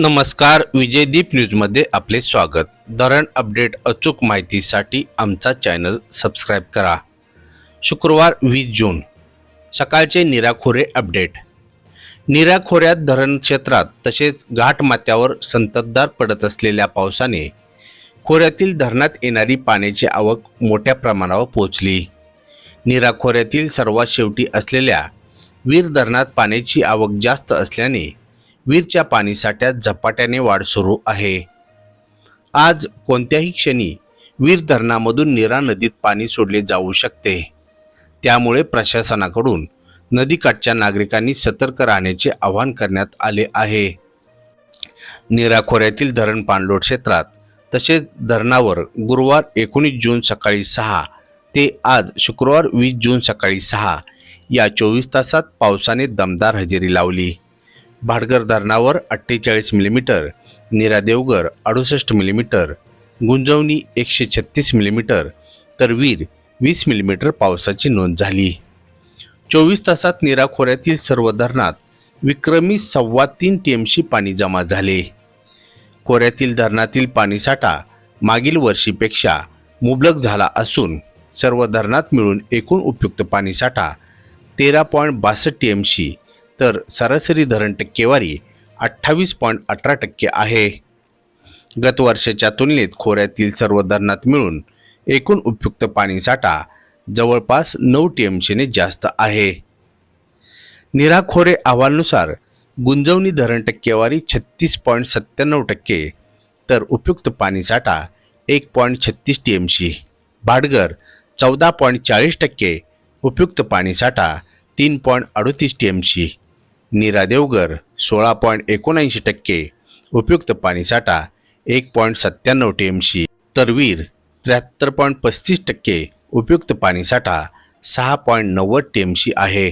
नमस्कार विजयदीप न्यूजमध्ये आपले स्वागत. धरण अपडेट अचूक माहितीसाठी आमचा चॅनल सबस्क्राईब करा. शुक्रवार वीस जून. सकाळचे निराखोरे अपडेट. निराखोऱ्यात धरण क्षेत्रात तसेच घाटमाथ्यावर संततधार पडत असलेल्या पावसाने खोऱ्यातील धरणात येणारी पाण्याची आवक मोठ्या प्रमाणावर पोहोचली. निराखोऱ्यातील सर्वात शेवटी असलेल्या वीर धरणात पाण्याची आवक जास्त असल्याने वीरच्या पाणीसाठ्यात झपाट्याने वाढ सुरू आहे. आज कोणत्याही क्षणी वीर धरणामधून नीरा नदीत पाणी सोडले जाऊ शकते. त्यामुळे प्रशासनाकडून नदीकाठच्या नागरिकांनी सतर्क राहण्याचे आवाहन करण्यात आले आहे. नीरा खोऱ्यातील धरण पाणलोट क्षेत्रात तसेच धरणावर गुरुवार एकोणीस जून सकाळी सहा ते आज शुक्रवार वीस जून सकाळी सहा या चोवीस तासात पावसाने दमदार हजेरी लावली. भाडगर धरणावर अठ्ठेचाळीस मिलीमीटर नीरा देवगर अडुसष्ट मिलीमीटर गुंजवणी एकशे छत्तीस मिलीमीटर तर वीर वीस मिलीमीटर पावसाची नोंद झाली. चोवीस तासात नीरा खोऱ्यातील सर्व धरणात विक्रमी सव्वा तीन टी एमशी पाणी जमा झाले. खोऱ्यातील धरणातील पाणीसाठा मागील वर्षीपेक्षा मुबलक झाला असून सर्व धरणात मिळून एकूण उपयुक्त पाणीसाठा तेरा पॉईंट बासष्ट टी एमशी तर सरासरी धरण टक्केवारी अठ्ठावीस पॉईंट अठरा टक्के आहे. गत वर्षाच्या तुलनेत खोऱ्यातील सर्व धरणात मिळून एकूण उपयुक्त पाणीसाठा जवळपास नऊ टी एमशीने जास्त आहे. निराखोरे अहवालानुसार गुंजवणी धरण टक्केवारी छत्तीस पॉईंट सत्त्याण्णव टक्के तर उपयुक्त पाणीसाठा एक पॉईंट छत्तीस टी एमशी भाडगर चौदा पॉईंट चाळीस टक्के उपयुक्त पाणीसाठा तीन पॉईंट अडतीस टी एमशी नीरा देवगर सोळा पॉईंट एकोणऐंशी टक्के. उपयुक्त पाणीसाठा एक पॉईंट सत्त्याण्णव टी एमशी तर वीर त्र्याहत्तर पॉईंट पस्तीस टक्के. उपयुक्त पाणीसाठा सहा पॉईंट नव्वद टी एमशी आहे.